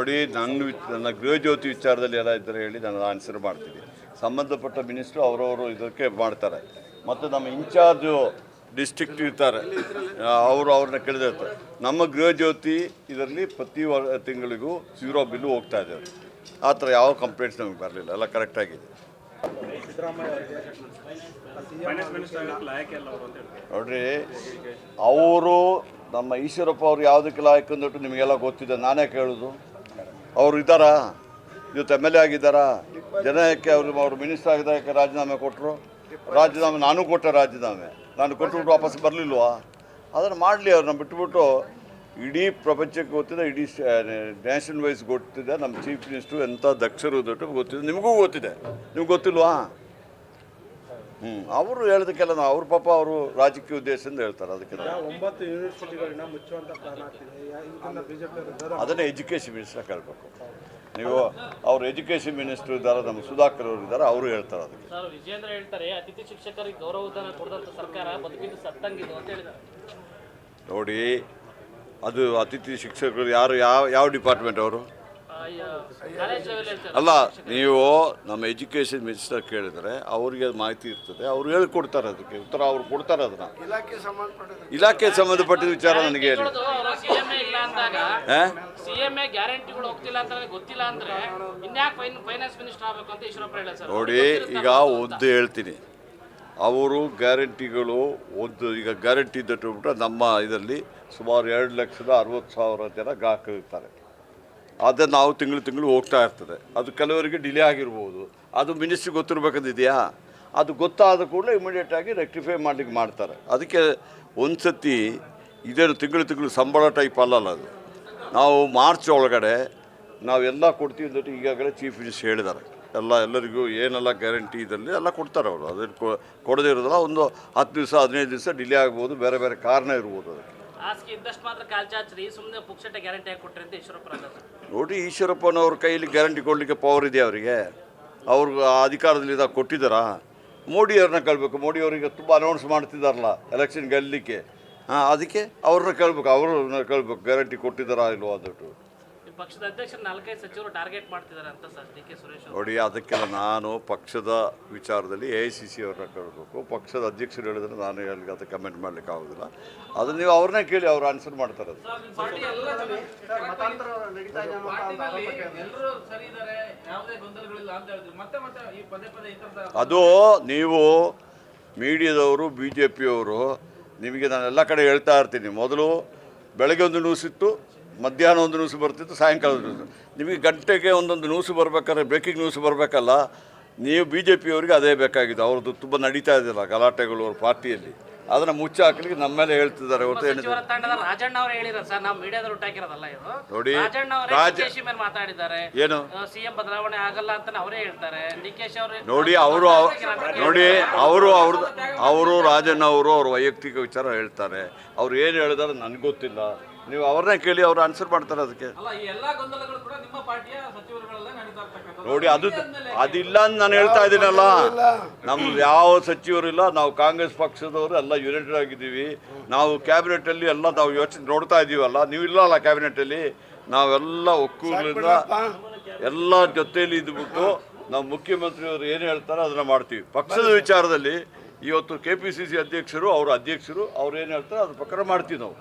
ನೋಡಿ ನನ್ನ ನನ್ನ ಗೃಹಜ್ಯೋತಿ ವಿಚಾರದಲ್ಲಿ ಎಲ್ಲ ಇದ್ದರೆ ಹೇಳಿ ನಾನು ಆನ್ಸರ್ ಮಾಡ್ತೀನಿ. ಸಂಬಂಧಪಟ್ಟ ಮಿನಿಸ್ಟ್ರು ಅವರವರು ಇದಕ್ಕೆ ಮಾಡ್ತಾರೆ. ಮತ್ತು ನಮ್ಮ ಇನ್ಚಾರ್ಜು ಡಿಸ್ಟಿಕ್ಟ್ ಇರ್ತಾರೆ. ಅವರು ಅವ್ರನ್ನ ಕೇಳಿದಿರ್ತಾರೆ. ನಮ್ಮ ಗೃಹಜ್ಯೋತಿ ಇದರಲ್ಲಿ ಪ್ರತಿ ವರ್ ತಿಂಗಳಿಗೂ ಸೀರೋ ಬಿಲ್ಲು ಹೋಗ್ತಾ ಇದ್ದಾರೆ. ಆ ಥರ ಯಾವ ಕಂಪ್ಲೇಂಟ್ಸ್ ನಮಗೆ ಬರಲಿಲ್ಲ. ಎಲ್ಲ ಕರೆಕ್ಟಾಗಿದೆ ನೋಡ್ರಿ ಅವರು ನಮ್ಮ ಈಶ್ವರಪ್ಪ ಅವ್ರು ಯಾವುದಕ್ಕೆ ಲಾಯಕ್ ಅಂದ್ಬಿಟ್ಟು ನಿಮಗೆಲ್ಲ ಗೊತ್ತಿದೆ. ನಾನೇ ಕೇಳೋದು. ಅವ್ರು ಇದ್ದಾರಾ? ಇವತ್ತು ಎಂ ಎಲ್ ಎ ಆಗಿದ್ದಾರಾ? ಜನ ಅವರು ಅವರು ಮಿನಿಸ್ಟರ್ ಆಗಿದ್ದಕ್ಕೆ ರಾಜೀನಾಮೆ ಕೊಟ್ಟರು ರಾಜೀನಾಮೆ ನಾನು ಕೊಟ್ಟೆ ರಾಜೀನಾಮೆ. ನಾನು ಕೊಟ್ಟುಬಿಟ್ಟು ವಾಪಸ್ ಬರಲಿಲ್ವಾ? ಅದನ್ನು ಮಾಡಲಿ ಅವ್ರನ್ನ ಬಿಟ್ಟುಬಿಟ್ಟು ಇಡೀ ಪ್ರಪಂಚಕ್ಕೆ ಗೊತ್ತಿದೆ, ಇಡೀ ನ್ಯಾಷನ್ ವೈಸ್ ಗೊತ್ತಿದೆ, ನಮ್ಮ ಚೀಫ್ ಮಿನಿಸ್ಟ್ರು ಎಂಥ ದಕ್ಷರು ಗೊತ್ತಿದೆ. ನಿಮಗೂ ಗೊತ್ತಿದೆ. ನಿಮ್ಗೆ ಗೊತ್ತಿಲ್ವಾ? ಅವರು ಹೇಳೋದಕ್ಕೆಲ್ಲ ನಾವು ಅವ್ರ ಪಾಪ ಅವರು ರಾಜಕೀಯ ಉದ್ದೇಶದಿಂದ ಹೇಳ್ತಾರೆ ಅದಕ್ಕೆ ಒಂಬತ್ತು ಯೂನಿವರ್ಸಿಟಿಗಳನ್ನ ಮುಚ್ಚುವಂತ ಪ್ಲಾನ್ ಆಗ್ತಿದೆ. ಬಿಜೆಪಿ ಅದನ್ನೇ ಎಜುಕೇಷನ್ ಮಿನಿಸ್ಟರ್ ಕೇಳಬೇಕು. ನೀವು ಅವ್ರು ಎಜುಕೇಷನ್ ಮಿನಿಸ್ಟರ್ ಇದ್ದಾರೆ ನಮ್ಮ ಸುಧಾಕರ್ ಅವರು ಇದ್ದಾರೆ ಅವರು ಹೇಳ್ತಾರೆ ಅದಕ್ಕೆ. ಸರ್ ವಿಜೇಂದ್ರ ಹೇಳ್ತಾರೆ ಅತಿಥಿ ಶಿಕ್ಷಕರಿಗೆ ಗೌರವಧನ ಕೊಡದಂತ ಸರ್ಕಾರ ಬದುಕಿದ್ದು ಸತ್ತಂಗಿದು ಅಂತ ಹೇಳಿದ್ದಾರೆ. ನೋಡಿ ಅದು ಅತಿಥಿ ಶಿಕ್ಷಕರು ಯಾರು ಯಾವ ಯಾವ ಡಿಪಾರ್ಟ್ಮೆಂಟ್ ಅವರು? ಅಲ್ಲ ನೀವು ನಮ್ಮ ಎಜುಕೇಷನ್ ಮಿನಿಸ್ಟರ್ ಕೇಳಿದರೆ ಅವರಿಗೆ ಅದು ಮಾಹಿತಿ ಇರ್ತದೆ. ಅವ್ರು ಹೇಳ್ಕೊಡ್ತಾರೆ ಅದಕ್ಕೆ. ಉತ್ತರ ಅವ್ರು ಕೊಡ್ತಾರೆ ಅದನ್ನ. ಇಲಾಖೆ ಸಂಬಂಧಪಟ್ಟಿದ ಇಲಾಖೆ ಸಂಬಂಧಪಟ್ಟಿದ ವಿಚಾರ ನನಗೆ ಹೇಳಿ. ಸಿಎಂಎ ಇಲ್ಲ ಅಂದಾಗ ಆ? ಸಿಎಂಎ ಗ್ಯಾರಂಟಿಗಳು ಹೋಗ್ತಿಲ್ಲ ಅಂತ ಗೊತ್ತಿಲ್ಲ ಅಂದ್ರೆ ಇನ್ಯಾಕೆ ಫೈನಾನ್ಸ್ ಮಿನಿಸ್ಟರ್ ಆಗಬೇಕು ಅಂತ ಈಶ್ವರಪ್ಪ ಹೇಳ ಸರ್. ನೋಡಿ ಈಗ ಒದ್ದು ಹೇಳ್ತೀನಿ. ಅವರು ಗ್ಯಾರಂಟಿಗಳು ಒಂದು ಈಗ ಗ್ಯಾರಂಟಿ ಬಿಟ್ಟರೆ ನಮ್ಮ ಇದರಲ್ಲಿ ಸುಮಾರು ಎರಡು ಲಕ್ಷದ ಅರವತ್ತು ಸಾವಿರ ಜನ ಗ್ರಾಹಕರು ಇರ್ತಾರೆ ಅದೇ ನಾವು ತಿಂಗಳು ತಿಂಗಳು ಹೋಗ್ತಾ ಇರ್ತದೆ. ಅದು ಕೆಲವರಿಗೆ ಡಿಲೇ ಆಗಿರ್ಬೋದು. ಅದು ಮಿನಿಸ್ಟ್ರಿಗೆ ಗೊತ್ತಿರಬೇಕಂದಿದೆಯಾ ಅದು ಗೊತ್ತಾದ ಕೂಡಲೇ ಇಮಿಡಿಯೇಟಾಗಿ ರೆಕ್ಟಿಫೈ ಮಾಡ್ಲಿಕ್ಕೆ ಮಾಡ್ತಾರೆ. ಅದಕ್ಕೆ ಒಂದು ಸತಿ ಇದೇನು ತಿಂಗಳು ತಿಂಗಳು ಸಂಬಳ ಟೈಪ್ ಅಲ್ಲಲ್ಲ ಅದು. ನಾವು ಮಾರ್ಚ್ ಒಳಗಡೆ ನಾವೆಲ್ಲ ಕೊಡ್ತೀವಿ ಅಂತ ಈಗಾಗಲೇ ಚೀಫ್ ಮಿನಿಸ್ಟರ್ ಹೇಳಿದ್ದಾರೆ. ಎಲ್ಲ ಎಲ್ಲರಿಗೂ ಏನೆಲ್ಲ ಗ್ಯಾರಂಟಿ ಇದರಲ್ಲಿ ಎಲ್ಲ ಕೊಡ್ತಾರೆ ಅವರು. ಅದನ್ನು ಕೊ, ಕೊಡದೇ ಇರೋದಿಲ್ಲ. ಒಂದು ಹತ್ತು ದಿವಸ, ಹದಿನೈದು ದಿವಸ ಡಿಲೇ ಆಗ್ಬೋದು. ಬೇರೆ ಬೇರೆ ಕಾರಣ ಇರ್ಬೋದು ಅದಕ್ಕೆ. ಮಾತ್ರ ನೋಡಿ, ಈಶ್ವರಪ್ಪನವ್ರ ಕೈಯಲ್ಲಿ ಗ್ಯಾರಂಟಿ ಕೊಡಲಿಕ್ಕೆ ಪವರ್ ಇದೆ ಅವರಿಗೆ. ಅವ್ರಿಗೆ ಆ ಅಧಿಕಾರದಲ್ಲಿ ಇದಾಗ ಕೊಟ್ಟಿದ್ದಾರಾ ಮೋಡಿಯವ್ರನ್ನ ಕೇಳಬೇಕು. ಮೋಡಿಯವರಿಗೆ ತುಂಬ ಅನೌನ್ಸ್ ಮಾಡ್ತಿದ್ದಾರಲ್ಲ ಎಲೆಕ್ಷನ್ ಗೆಲ್ಲಲಿಕ್ಕೆ ಹಾಂ, ಅದಕ್ಕೆ ಅವ್ರನ್ನ ಕೇಳಬೇಕು. ಅವ್ರನ್ನ ಕೇಳಬೇಕು. ಗ್ಯಾರಂಟಿ ಕೊಟ್ಟಿದ್ದಾರಾ ಇಲ್ವೋ ಅಂದ್ಬಿಟ್ಟು. ಈ ಪಕ್ಷದ ಅಧ್ಯಕ್ಷರು ನಾಲ್ಕೈದು ಸಚಿವರು ಟಾರ್ಗೆಟ್ ಮಾಡ್ತಿದ್ದಾರೆ ಅಂತ ಸರ್ ಡಿ ಕೆ ಸುರೇಶ್ ಅವರು. ನೋಡಿ ಅದಕ್ಕೆಲ್ಲ ನಾನು ಪಕ್ಷದ ವಿಚಾರದಲ್ಲಿ ಎ ಐ ಸಿ ಸಿ ಅವ್ರನ್ನ ಕೇಳಬೇಕು. ಪಕ್ಷದ ಅಧ್ಯಕ್ಷರು ಹೇಳಿದ್ರೆ ನಾನು ಅಲ್ಲಿ ಅದಕ್ಕೆ ಕಮೆಂಟ್ ಮಾಡ್ಲಿಕ್ಕೆ ಆಗೋದಿಲ್ಲ. ಅದನ್ನ ನೀವು ಅವ್ರನ್ನೇ ಕೇಳಿ ಅವ್ರು ಆನ್ಸರ್ ಮಾಡ್ತಾರೆ ಅದು. ಮತಾಂತರ ನಡೀತಾ ಇದೆ ಅನ್ನೋ ಒಂದು ಎಲ್ಲರೂ ಸರಿ ಇದ್ದಾರೆ ಯಾವುದೇ ಗೊಂದಲಗಳಿಲ್ಲ ಅಂತ ಹೇಳಿದ್ರು ಮತ್ತೆ ಮತ್ತೆ ಈ ಪದೇ ಪದೇ ಈ ಅದು ನೀವು ಮೀಡಿಯಾದವರು ಬಿ ಜೆ ಪಿಯವರು ನಿಮಗೆ ನಾನು ಎಲ್ಲ ಕಡೆ ಹೇಳ್ತಾ ಇರ್ತೀನಿ. ಮೊದಲು ಬೆಳಗ್ಗೆ ಒಂದು ನ್ಯೂಸ್ ಇತ್ತು ಮಧ್ಯಾಹ್ನ ಒಂದು ನ್ಯೂಸ್ ಬರ್ತಿತ್ತು ಸಾಯಂಕಾಲ ನ್ಯೂಸ್. ನಿಮಗೆ ಗಂಟೆಗೆ ಒಂದೊಂದು ನ್ಯೂಸ್ ಬರಬೇಕಾದ್ರೆ ಬ್ರೇಕಿಂಗ್ ನ್ಯೂಸ್ ಬರಬೇಕಲ್ಲ ನೀವು ಬಿ ಜೆ ಪಿಯವರಿಗೆ ಅದೇ ಬೇಕಾಗಿದೆ ಅವ್ರದ್ದು ತುಂಬ ನಡೀತಾ ಇದೆಯಲ್ಲ ಗಲಾಟೆಗಳು ಅವ್ರ ಪಾರ್ಟಿಯಲ್ಲಿ. ಅದನ್ನು ಮುಚ್ಚಿ ಹಾಕ್ಲಿಕ್ಕೆ ನಮ್ಮ ಮೇಲೆ ಹೇಳ್ತಿದ್ದಾರೆ ಹೊರತು ಏನಿದೆ? ರಾಜಣ್ಣ ಅವರು ಹೇಳಿದ್ರು ಸರ್ ನಾವು ಮೀಡಿಯಾದಲ್ಲಿ ಹುಟ್ಟಾಕಿರೋದಲ್ಲ ಇದು. ನೋಡಿ, ರಾಜಣ್ಣ ಅವರೇ ರಾಜ- ಡಿ ಮೇಲೆ ಮಾತಾಡಿದ್ದಾರೆ. ಏನು? ಸಿಎಂ ಬದಲಾವಣೆ ಆಗಲ್ಲ ಅಂತ ಅವರೇ ಹೇಳ್ತಾರೆ. ಡಿ ಅವರು ನೋಡಿ ಅವರು ಅವ- ನೋಡಿ ಅವರು ಅವ್ರದ್ದು ಅವರು ರಾಜಣ್ಣ ಅವರು ಅವ್ರ ವೈಯಕ್ತಿಕ ವಿಚಾರ ಹೇಳ್ತಾರೆ. ಅವ್ರು ಏನು ಹೇಳಿದಾರೆ ನನಗೆ ಗೊತ್ತಿಲ್ಲ. ನೀವು ಅವ್ರನ್ನೇ ಕೇಳಿ ಅವ್ರು ಆನ್ಸರ್ ಮಾಡ್ತಾರೆ ಅದಕ್ಕೆ. ಅಲ್ಲ ಈ ಎಲ್ಲಾ ಗೊಂದಲಗಳು ಕೂಡ ನಿಮ್ಮ ಪಾರ್ಟಿಯ ಸಚಿವರುಗಳಲ್ಲೇ ನಡೀತಾ ಇರ್ತಕ್ಕಂಥದ್ದು. ನೋಡಿ ಅದು ಅದಿಲ್ಲ ಅಂತ ನಾನು ಹೇಳ್ತಾ ಇದ್ದೀನಲ್ಲ. ನಮ್ದು ಯಾವ ಸಚಿವರು ಇಲ್ಲ ನಾವು ಕಾಂಗ್ರೆಸ್ ಪಕ್ಷದವರು ಎಲ್ಲ ಯುನೈಟೆಡ್ ಆಗಿದ್ದೀವಿ. ನಾವು ಕ್ಯಾಬಿನೆಟಲ್ಲಿ ಎಲ್ಲ ನಾವು ಯೋಚನೆ ನೋಡ್ತಾ ಇದ್ದೀವಲ್ಲ ನೀವು ಇಲ್ಲಲ್ಲ ಕ್ಯಾಬಿನೆಟಲ್ಲಿ ನಾವೆಲ್ಲ ಒಕ್ಕೂರಿಂದ ಎಲ್ಲ ಜೊತೆಯಲ್ಲಿ ಇದ್ಬಿಟ್ಟು ನಾವು ಮುಖ್ಯಮಂತ್ರಿಯವರು ಏನು ಹೇಳ್ತಾರೆ ಅದನ್ನು ಮಾಡ್ತೀವಿ. ಪಕ್ಷದ ವಿಚಾರದಲ್ಲಿ ಇವತ್ತು ಕೆ ಪಿ ಸಿ ಸಿ ಅಧ್ಯಕ್ಷರು ಅವ್ರ ಅಧ್ಯಕ್ಷರು ಅವ್ರು ಏನು ಹೇಳ್ತಾರೆ ಅದ್ರ ಪ್ರಕಾರ ಮಾಡ್ತೀವಿ ನಾವು.